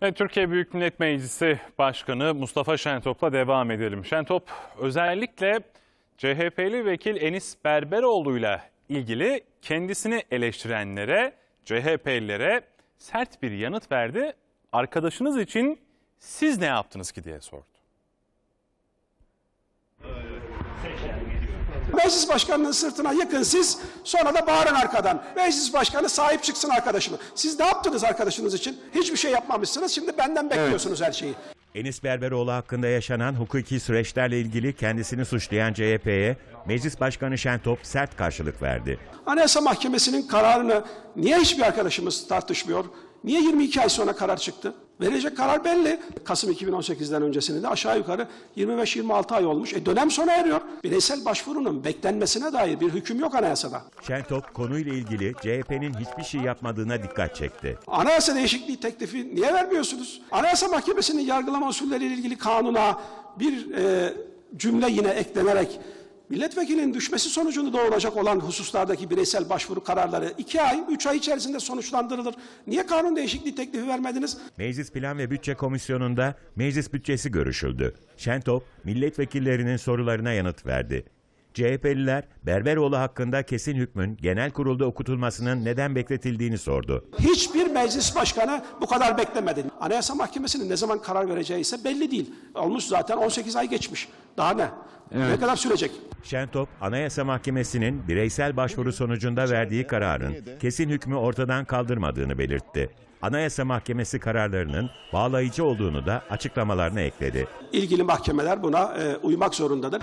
Türkiye Büyük Millet Meclisi Başkanı Mustafa Şentop'la devam edelim. Şentop özellikle CHP'li vekil Enis Berberoğlu'yla ilgili kendisini eleştirenlere, CHP'lilere sert bir yanıt verdi. Arkadaşınız için siz ne yaptınız ki diye sordu. Meclis başkanının sırtına yıkın siz, sonra da bağırın arkadan. Meclis başkanı sahip çıksın arkadaşına. Siz ne yaptınız arkadaşınız için? Hiçbir şey yapmamışsınız, şimdi benden bekliyorsunuz her şeyi. Enis Berberoğlu hakkında yaşanan hukuki süreçlerle ilgili kendisini suçlayan CHP'ye Meclis Başkanı Şentop sert karşılık verdi. Anayasa Mahkemesi'nin kararını niye hiçbir arkadaşımız tartışmıyor? Niye 22 ay sonra karar çıktı? Verecek karar belli. Kasım 2018'den öncesinde de aşağı yukarı 25-26 ay olmuş. E dönem sona eriyor. Bireysel başvurunun beklenmesine dair bir hüküm yok anayasada. Şentop konuyla ilgili CHP'nin hiçbir şey yapmadığına dikkat çekti. Anayasa değişikliği teklifi niye vermiyorsunuz? Anayasa Mahkemesi'nin yargılama usulleriyle ilgili kanuna bir e, cümle yine eklenerek milletvekilinin düşmesi sonucunda doğuracak olan hususlardaki bireysel başvuru kararları iki ay, üç ay içerisinde sonuçlandırılır. Niye kanun değişikliği teklifi vermediniz? Meclis Plan ve Bütçe Komisyonu'nda meclis bütçesi görüşüldü. Şentop, milletvekillerinin sorularına yanıt verdi. CHP'liler Berberoğlu hakkında kesin hükmün genel kurulda okutulmasının neden bekletildiğini sordu. Hiçbir meclis başkanı bu kadar beklemedi. Anayasa Mahkemesi'nin ne zaman karar vereceği ise belli değil. Olmuş zaten 18 ay geçmiş. Daha ne? Ne kadar sürecek? Şentop, Anayasa Mahkemesi'nin bireysel başvuru sonucunda verdiği kararın kesin hükmü ortadan kaldırmadığını belirtti. Anayasa Mahkemesi kararlarının bağlayıcı olduğunu da açıklamalarına ekledi. İlgili mahkemeler buna e, uymak zorundadır.